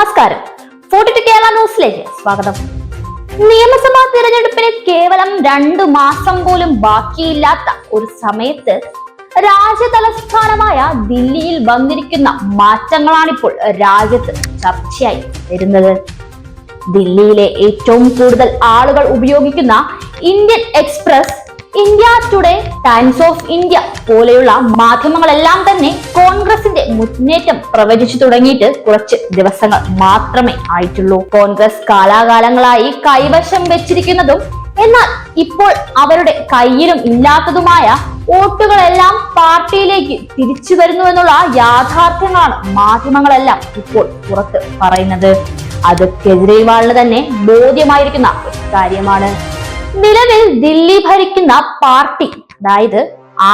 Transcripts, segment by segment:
നമസ്കാരം. കേരള ന്യൂസിലേക്ക് സ്വാഗതം. നിയമസഭാ തിരഞ്ഞെടുപ്പിന് കേവലം രണ്ടു മാസം പോലും ബാക്കിയില്ലാത്ത ഒരു സമയത്ത് രാജ്യതലസ്ഥാനമായ ദില്ലിയിൽ വന്നിരിക്കുന്ന മാറ്റങ്ങളാണിപ്പോൾ രാജ്യത്ത് ചർച്ചയായി വരുന്നത്. ദില്ലിയിലെ ഏറ്റവും കൂടുതൽ ആളുകൾ ഉപയോഗിക്കുന്ന Indian Express India today Times of India പോലെയുള്ള മാധ്യമങ്ങളെല്ലാം തന്നെ കോൺഗ്രസിന്റെ മുന്നേറ്റം പ്രവചിച്ചു തുടങ്ങിയിട്ട് കുറച്ച് ദിവസങ്ങൾ മാത്രമേ ആയിട്ടുള്ളൂ. കോൺഗ്രസ് കാലാകാലങ്ങളായി കൈവശം വെച്ചിരിക്കുന്നതും എന്നാൽ ഇപ്പോൾ അവരുടെ കയ്യിലും ഇല്ലാത്തതുമായ വോട്ടുകളെല്ലാം പാർട്ടിയിലേക്ക് തിരിച്ചു വരുന്നു എന്നുള്ള യാഥാർത്ഥ്യങ്ങളാണ് മാധ്യമങ്ങളെല്ലാം ഇപ്പോൾ പുറത്ത് പറയുന്നത്. അത് കെജ്രിവാളിന് തന്നെ ബോധ്യമായിരിക്കുന്ന കാര്യമാണ്. നിലവിൽ ദില്ലി ഭരിക്കുന്ന പാർട്ടി അതായത്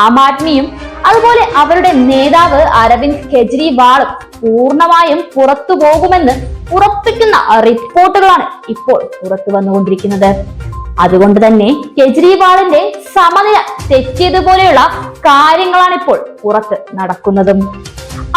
ആം ആദ്മിയും അതുപോലെ അവരുടെ നേതാവ് അരവിന്ദ് കെജ്രിവാളും പൂർണമായും പുറത്തു പോകുമെന്ന് ഉറപ്പിക്കുന്ന റിപ്പോർട്ടുകളാണ് ഇപ്പോൾ പുറത്തു വന്നുകൊണ്ടിരിക്കുന്നത്. അതുകൊണ്ട് തന്നെ കെജ്രിവാളിന്റെ സമനില തെറ്റിയതുപോലെയുള്ള കാര്യങ്ങളാണ് ഇപ്പോൾ പുറത്ത് നടക്കുന്നതും.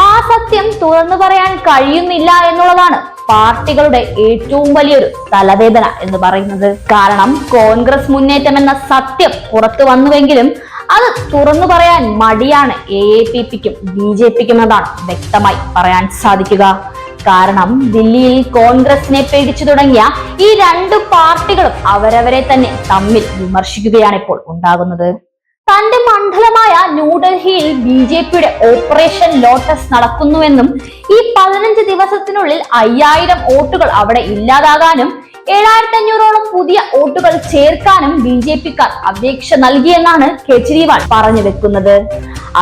ആ സത്യം തുറന്നു പറയാൻ കഴിയുന്നില്ല എന്നുള്ളതാണ് പാർട്ടികളുടെ ഏറ്റവും വലിയൊരു തലവേദന എന്ന് പറയുന്നത്. കാരണം കോൺഗ്രസ് മുന്നേറ്റം എന്ന സത്യം പുറത്തു വന്നുവെങ്കിലും അത് തുറന്നു പറയാൻ മടിയാണ് എ പി പിക്കും ബി ജെ പിക്കും എന്നതാണ് വ്യക്തമായി പറയാൻ സാധിക്കുക. കാരണം ദില്ലിയിൽ കോൺഗ്രസിനെ പേടിച്ചു തുടങ്ങിയ ഈ രണ്ട് പാർട്ടികളും അവരവരെ തന്നെ തമ്മിൽ വിമർശിക്കുകയാണ് ഇപ്പോൾ ഉണ്ടാകുന്നത്. തന്റെ മണ്ഡലമായ ന്യൂഡൽഹിയിൽ ബി ജെ പിയുടെ ഓപ്പറേഷൻ ലോട്ടസ് നടക്കുന്നുവെന്നും ഈ പതിനഞ്ച് ദിവസത്തിനുള്ളിൽ അയ്യായിരം വോട്ടുകൾ അവിടെ ഇല്ലാതാകാനും ഏഴായിരത്തി അഞ്ഞൂറോളം പുതിയ വോട്ടുകൾ ചേർക്കാനും ബി ജെ പിക്കാർ അപേക്ഷ നൽകിയെന്നാണ് കെജ്രിവാൾ പറഞ്ഞു വെക്കുന്നത്.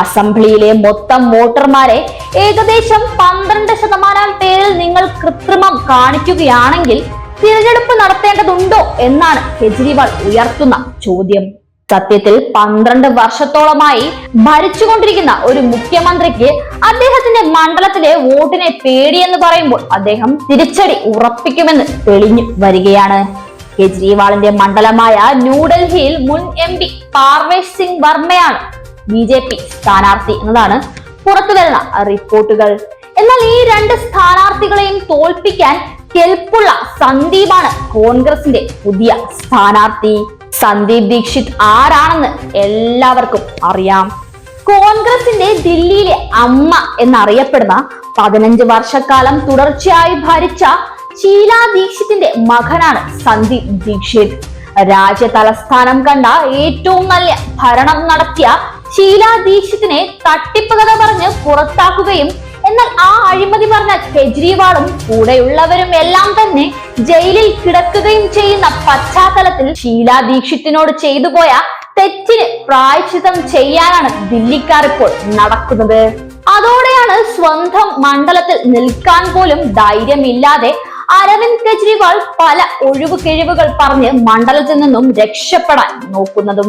അസംബ്ലിയിലെ മൊത്തം വോട്ടർമാരെ ഏകദേശം പന്ത്രണ്ട് ശതമാനം പേരിൽ നിങ്ങൾ കൃത്രിമം കാണിക്കുകയാണെങ്കിൽ തിരഞ്ഞെടുപ്പ് നടത്തേണ്ടതുണ്ടോ എന്നാണ് കെജ്രിവാൾ ഉയർത്തുന്ന ചോദ്യം. സത്യത്തിൽ പന്ത്രണ്ട് വർഷത്തോളമായി ഭരിച്ചുകൊണ്ടിരിക്കുന്ന ഒരു മുഖ്യമന്ത്രിക്ക് അദ്ദേഹത്തിന്റെ മണ്ഡലത്തിലെ വോട്ടിനെ പേടിയെന്ന് പറയുമ്പോൾ അദ്ദേഹം തിരിച്ചടി ഉറപ്പിക്കുമെന്ന് തെളിഞ്ഞു വരികയാണ്. കെജ്രിവാളിന്റെ മണ്ഡലമായ ന്യൂഡൽഹിയിൽ മുൻ എം പി പാർവേഷ് സിംഗ് വർമ്മയാണ് ബി ജെ പി സ്ഥാനാർത്ഥി എന്നതാണ് പുറത്തു വരുന്ന റിപ്പോർട്ടുകൾ. എന്നാൽ ഈ രണ്ട് സ്ഥാനാർത്ഥികളെയും തോൽപ്പിക്കാൻ കെൽപ്പുള്ള സന്ദീപാണ് കോൺഗ്രസിന്റെ പുതിയ സ്ഥാനാർത്ഥി. സന്ദീപ് ദീക്ഷിത് ആരാണെന്ന് എല്ലാവർക്കും അറിയാം. കോൺഗ്രസിന്റെ ദില്ലിയിലെ അമ്മ എന്നറിയപ്പെടുന്ന പതിനഞ്ച് വർഷക്കാലം തുടർച്ചയായി ഭരിച്ച ഷീല ദീക്ഷിത്തിന്റെ മകനാണ് സന്ദീപ് ദീക്ഷിത്. രാജ്യ തലസ്ഥാനം കണ്ട ഏറ്റവും നല്ല ഭരണം നടത്തിയ ഷീല ദീക്ഷിത്തിനെ തട്ടിപ്പ് കഥ പറഞ്ഞ് പുറത്താക്കുകയും എന്നാൽ ആ അഴിമതി പറഞ്ഞ കെജ്രിവാളും കൂടെയുള്ളവരും എല്ലാം തന്നെ ജയിലിൽ കിടക്കുകയും ചെയ്യുന്ന പശ്ചാത്തലത്തിൽ ഷീല ദീക്ഷിത്തിനോട് ചെയ്തു പോയ തെറ്റിന് പ്രായച്ചിതം ചെയ്യാനാണ് ദില്ലിക്കാർ ഇപ്പോൾ നടക്കുന്നത്. അതോടെയാണ് സ്വന്തം മണ്ഡലത്തിൽ നിൽക്കാൻ പോലും ധൈര്യമില്ലാതെ അരവിന്ദ് കെജ്രിവാൾ പല ഒഴിവ് കിഴിവുകൾ പറഞ്ഞ് മണ്ഡലത്തിൽ നിന്നും രക്ഷപ്പെടാൻ നോക്കുന്നതും.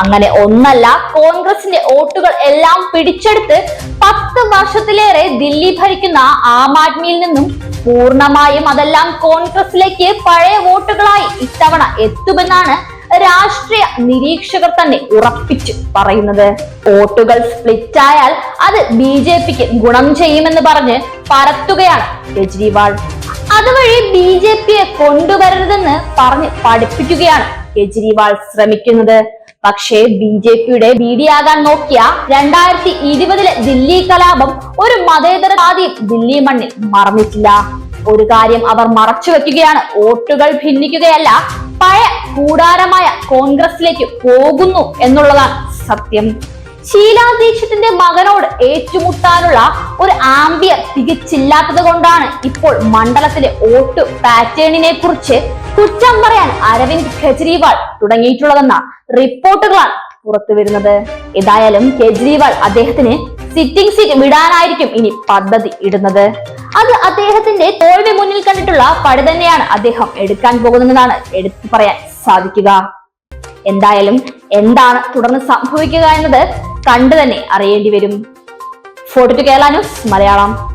അങ്ങനെ ഒന്നല്ല കോൺഗ്രസിന്റെ വോട്ടുകൾ എല്ലാം പിടിച്ചെടുത്ത് പത്ത് വർഷത്തിലേറെ ദില്ലി ഭരിക്കുന്ന ആം ആദ്മിയിൽ നിന്നും പൂർണമായും അതെല്ലാം കോൺഗ്രസിലേക്ക് പഴയ വോട്ടുകളായി ഇത്തവണ എത്തുമെന്നാണ് രാഷ്ട്രീയ നിരീക്ഷകർ തന്നെ ഉറപ്പിച്ച് പറയുന്നത്. വോട്ടുകൾ സ്പ്ലിറ്റ് ആയാൽ അത് ബി ജെ പിക്ക് ഗുണം ചെയ്യുമെന്ന് പറഞ്ഞ് പരത്തുകയാണ് കെജ്രിവാൾ. അതുവഴി ബി ജെ പിയെ കൊണ്ടുവരരുതെന്ന് പറഞ്ഞ് പഠിപ്പിക്കുകയാണ് കെജ്രിവാൾ ശ്രമിക്കുന്നത്. പക്ഷേ ബി ജെ പിയുടെ ബീഡിയാകാൻ നോക്കിയ രണ്ടായിരത്തി ഇരുപതിലെ ദില്ലി കലാപം ഒരു മതേതര മതേതരവാദിയും ദില്ലി മണ്ണിൽ മറന്നിട്ടില്ല. ഒരു കാര്യം അവർ മറച്ചു വെക്കുകയാണ്. വോട്ടുകൾ ഭിന്നിക്കുകയല്ല പഴയ കൂടാരമായ കോൺഗ്രസിലേക്ക് പോകുന്നു എന്നുള്ളതാണ് സത്യം. ഷീലാ മകനോട് ഏറ്റുമുട്ടാനുള്ള ഒരു ആംബിയർ തികച്ചില്ലാത്തത് കൊണ്ടാണ് ഇപ്പോൾ മണ്ഡലത്തിലെ വോട്ട് പാറ്റേണിനെ കുറിച്ച് കുറ്റം പറയാൻ അരവിന്ദ് കെജ്രിവാൾ തുടങ്ങിയിട്ടുള്ളതെന്ന റിപ്പോർട്ടുകളാണ് പുറത്തു വരുന്നത്. ഏതായാലും കെജ്രിവാൾ അദ്ദേഹത്തിന് സിറ്റിംഗ് സീറ്റ് വിടാനായിരിക്കും ഇനി പദ്ധതി ഇടുന്നത്. അത് അദ്ദേഹത്തിന്റെ തോൽവി മുന്നിൽ കണ്ടിട്ടുള്ള പടി തന്നെയാണ് അദ്ദേഹം എടുക്കാൻ പോകുന്നതെന്നാണ് എടുത്തു പറയാൻ സാധിക്കുക. എന്തായാലും എന്താണ് തുടർന്ന് സംഭവിക്കുക എന്നത് കണ്ടു തന്നെ അറിയേണ്ടി വരും forty two Kerala news Malayalam.